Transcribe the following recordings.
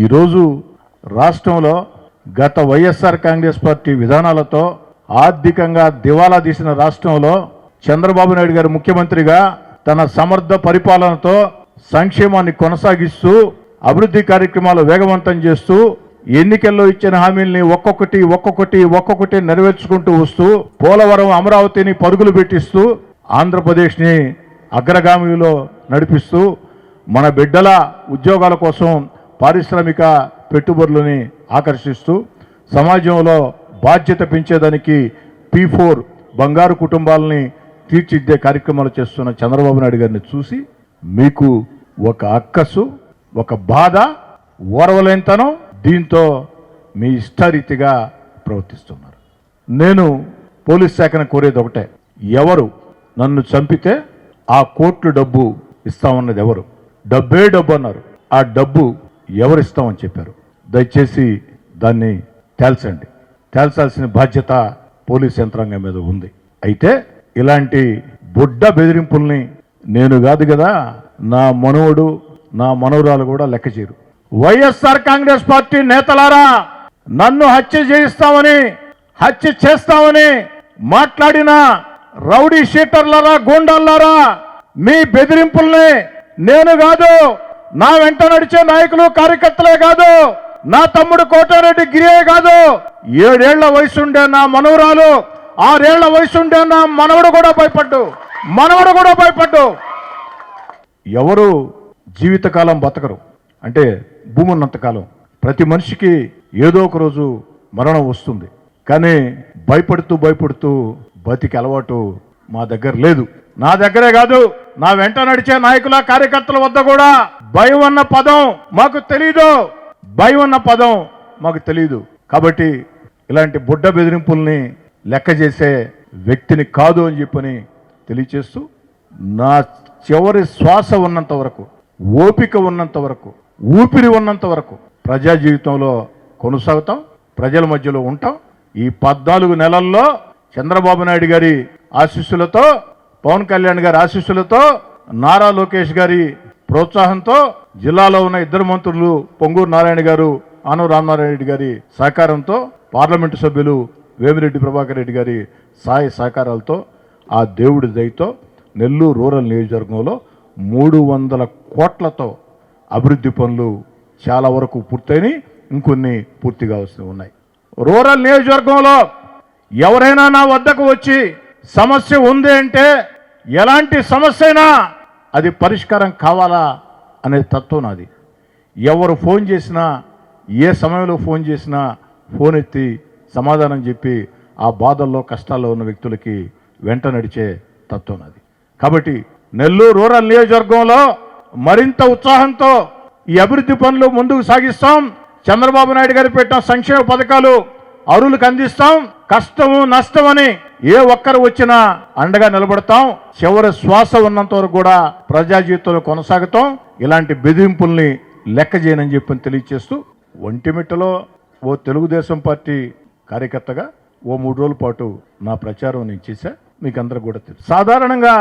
ఈరోజు రాష్ట్రంలో గత వైఎస్ఆర్ కాంగ్రెస్ పార్టీ విధానాలతో ఆర్థికంగా దివాలా తీసిన రాష్ట్రంలో చంద్రబాబు నాయుడు గారు ముఖ్యమంత్రిగా తన సమర్థ పరిపాలనతో సంక్షేమాన్ని కొనసాగిస్తూ అభివృద్ధి కార్యక్రమాలు వేగవంతం చేస్తూ ఎన్నికల్లో ఇచ్చిన హామీల్ని ఒక్కొక్కటి ఒక్కొక్కటి ఒక్కొక్కటి నెరవేర్చుకుంటూ వస్తూ పోలవరం అమరావతిని పరుగులు పెట్టిస్తూ ఆంధ్రప్రదేశ్ని అగ్రగామిలో నడిపిస్తూ మన బిడ్డల ఉద్యోగాల కోసం పారిశ్రామిక పెట్టుబడులని ఆకర్షిస్తూ సమాజంలో బాధ్యత పెంచేదానికి పీ ఫోర్ బంగారు కుటుంబాలని తీర్చిదిద్దే కార్యక్రమాలు చేస్తున్న చంద్రబాబు నాయుడు గారిని చూసి మీకు ఒక అక్కసు ఒక బాధ ఓరవలేంతనం దీంతో మీ ఇష్టరీతిగా ప్రవర్తిస్తున్నారు. నేను పోలీస్ శాఖను కోరేది ఒకటే. ఎవరు నన్ను చంపితే ఆ కోట్లు డబ్బు ఇస్తామన్నది ఎవరు? డబ్బే డబ్బు అన్నారు. ఆ డబ్బు ఎవరు ఇస్తామని చెప్పారు. దయచేసి దాన్ని తేల్చండి. తేల్చాల్సిన బాధ్యత పోలీస్ యంత్రాంగం మీద ఉంది. అయితే ఇలాంటి బుడ్డ బెదిరింపుల్ని నేను కాదు కదా నా మనవడు నా మనవరాలు కూడా లెక్క చేయరు. వైఎస్ఆర్ కాంగ్రెస్ పార్టీ నేతలారా నన్ను హత్య చేయిస్తామని హత్య చేస్తామని మాట్లాడిన రౌడీ షీటర్లారా గూండాలారా మీ బెదిరింపుల్ని నేను కాదు నా వెంట నడిచే నాయకులు కార్యకర్తలే కాదు. నా తమ్ముడు కోటారెడ్డి గిరియే కాదు. ఏడేళ్ళ వయసుండే నా మనవరాలు ఆరేళ్ళ వయసుండే నా మనవడు కూడా భయపడ్డు. మనవడు కూడా భయపడ్డు. ఎవరు జీవితకాలం బతకరు? అంటే భూమి ఉన్నంతకాలం ప్రతి మనిషికి ఏదో ఒక రోజు మరణం వస్తుంది. కానీ భయపడుతూ భయపడుతూ బతికి అలవాటు మా దగ్గర లేదు. నా దగ్గరే కాదు నా వెంట నడిచే నాయకుల కార్యకర్తల వద్ద కూడా భయం అన్న పదం మాకు తెలీదు. భయం అన్న పదం మాకు తెలియదు కాబట్టి ఇలాంటి బుడ్డ బెదిరింపుల్ని లెక్క చేసే వ్యక్తిని కాదు అని చెప్పని తెలియచేస్తూ నా చివరి శ్వాస ఉన్నంత వరకు ఓపిక ఉన్నంత వరకు ఊపిరి ఉన్నంత వరకు ప్రజా జీవితంలో కొనసాగుతాం ప్రజల మధ్యలో ఉంటాం. ఈ పద్నాలుగు నెలల్లో చంద్రబాబు నాయుడు గారి ఆశీస్సులతో పవన్ కళ్యాణ్ గారి ఆశీస్సులతో నారా లోకేష్ గారి ప్రోత్సాహంతో జిల్లాలో ఉన్న ఇద్దరు మంత్రులు పొంగూరు నారాయణ గారు ఆనవ రామనారాయణ రెడ్డి గారి సహకారంతో పార్లమెంటు సభ్యులు వేమిరెడ్డి ప్రభాకర్ రెడ్డి గారి సాయ సహకారాలతో ఆ దేవుడి దయతో నెల్లూరు రూరల్ నియోజకవర్గంలో మూడు వందల కోట్లతో అభివృద్ధి పనులు చాలా వరకు పూర్తయినాయి ఇంకొన్ని పూర్తి కావాల్సి ఉన్నాయి. రూరల్ నియోజకవర్గంలో ఎవరైనా నా వద్దకు వచ్చి సమస్య ఉంది అంటే ఎలాంటి సమస్య అయినా అది పరిష్కారం కావాలా అనే తత్వం నాది. ఎవరు ఫోన్ చేసినా ఏ సమయంలో ఫోన్ చేసినా ఫోన్ ఎత్తి సమాధానం చెప్పి ఆ బాధల్లో కష్టాల్లో ఉన్న వ్యక్తులకి వెంట నడిచే తత్వం నాది. కాబట్టి నెల్లూరు రూరల్ నియోజకవర్గంలో మరింత ఉత్సాహంతో ఈ అభివృద్ధి పనులు ముందుకు సాగిస్తాం. చంద్రబాబు నాయుడు గారు పెట్టిన సంక్షేమ పథకాలు అరువులకు అందిస్తాం. కష్టము నష్టమని ఏ ఒక్కరు వచ్చినా అండగా నిలబడతాం. చివరి శ్వాస ఉన్నంత వరకు కూడా ప్రజా జీవితంలో కొనసాగుతాం. ఇలాంటి బెదిరింపుల్ని లెక్క చేయనని చెప్పి తెలియచేస్తూ ఒంటిమిట్టలో ఓ తెలుగుదేశం పార్టీ కార్యకర్తగా ఓ మూడు రోజుల పాటు నా ప్రచారం నేను చేశా. మీకు అందరూ కూడా తెలుసు. సాధారణంగా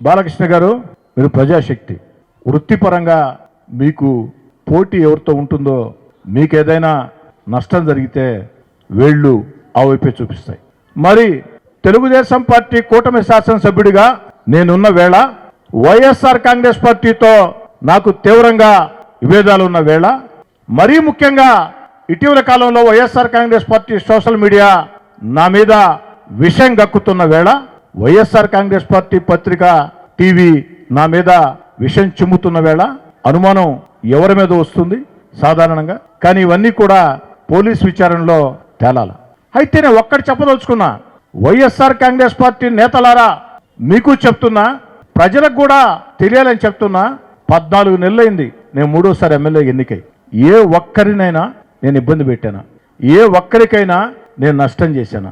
బాలకృష్ణ గారు మీరు ప్రజాశక్తి వృత్తిపరంగా మీకు పోటీ ఎవరితో ఉంటుందో మీకు ఏదైనా నష్టం జరిగితే వేళ్ళు ఆ వైపే చూపిస్తాయి. మరి తెలుగుదేశం పార్టీ కూటమి శాసనసభ్యుడిగా నేనున్న వేళ వైఎస్ఆర్ కాంగ్రెస్ పార్టీతో నాకు తీవ్రంగా విభేదాలు ఉన్న వేళ మరీ ముఖ్యంగా ఇటీవల కాలంలో YSR Congress party social media నా మీద విషయం గక్కుతున్న వేళ వైఎస్ఆర్ కాంగ్రెస్ పార్టీ పత్రిక టీవీ నా మీద విషయం చిమ్ముతున్న వేళ అనుమానం ఎవరి మీద వస్తుంది సాధారణంగా? కానీ ఇవన్నీ కూడా పోలీస్ విచారణలో తేలాల. అయితే నేను ఒక్కటి చెప్పదలుచుకున్నా. వైఎస్ఆర్ కాంగ్రెస్ పార్టీ నేతలారా మీకు చెప్తున్నా ప్రజలకు కూడా తెలియాలని చెప్తున్నా పద్నాలుగు నెలలైంది నేను మూడోసారి ఎమ్మెల్యే ఎన్నికై. ఏ ఒక్కరినైనా నేను ఇబ్బంది పెట్టానా? ఏ ఒక్కరికైనా నేను నష్టం చేశానా?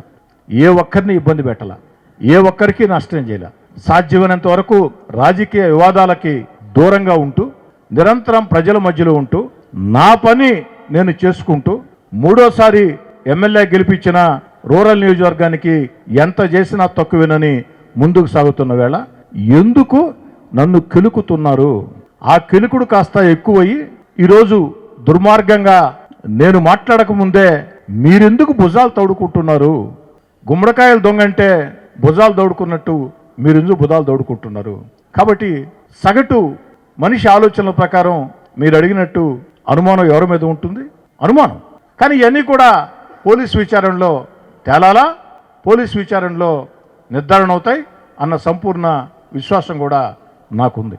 ఏ ఒక్కరిని ఇబ్బంది పెట్టాల? ఏ ఒక్కరికి నష్టం చేయాల? సాధ్యమైనంత వరకు రాజకీయ వివాదాలకి దూరంగా ఉంటూ నిరంతరం ప్రజల మధ్యలో ఉంటూ నా పని నేను చేసుకుంటూ మూడోసారి ఎమ్మెల్యే గెలిపించిన రూరల్ నియోజకవర్గానికి ఎంత చేసినా తక్కువేనని ముందుకు సాగుతున్న వేళ ఎందుకు నన్ను కిలుకుతున్నారు? ఆ కిలుకుడు కాస్త ఎక్కువయ్యి ఈరోజు దుర్మార్గంగా నేను మాట్లాడకముందే మీరెందుకు భుజాలు తోడుకుంటున్నారు? గుమ్మడికాయలు దొంగ అంటే భుజాలు తోడుకున్నట్టు మీరెందుకు భుజాలు తోడుకుంటున్నారు? కాబట్టి సగటు మనిషి ఆలోచనల ప్రకారం మీరు అడిగినట్టు అనుమానం ఎవరి మీద ఉంటుంది? అనుమానం. కానీ ఇవన్నీ కూడా పోలీస్ విచారణలో తేలాలా? పోలీస్ విచారణలో నిర్ధారణ అవుతాయి అన్న సంపూర్ణ విశ్వాసం కూడా నాకుంది.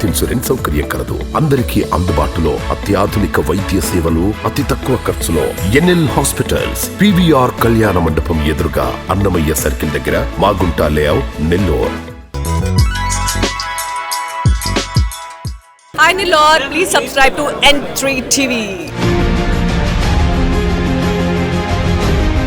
హెల్త్ ఇన్సూరెన్స్ సౌకర్యం కలదు. అందరికీ అందుబాటులో అత్యాధునిక వైద్య సేవలు అతి తక్కువ ఖర్చులో ఎన్ఎల్ హాస్పిటల్స్ పివిఆర్ కళ్యాణ మండపం ఎదురుగా అన్నమయ్య సర్కిల్ దగ్గర Magunta layout Nellore. Hi Nilor, please subscribe to N3 TV.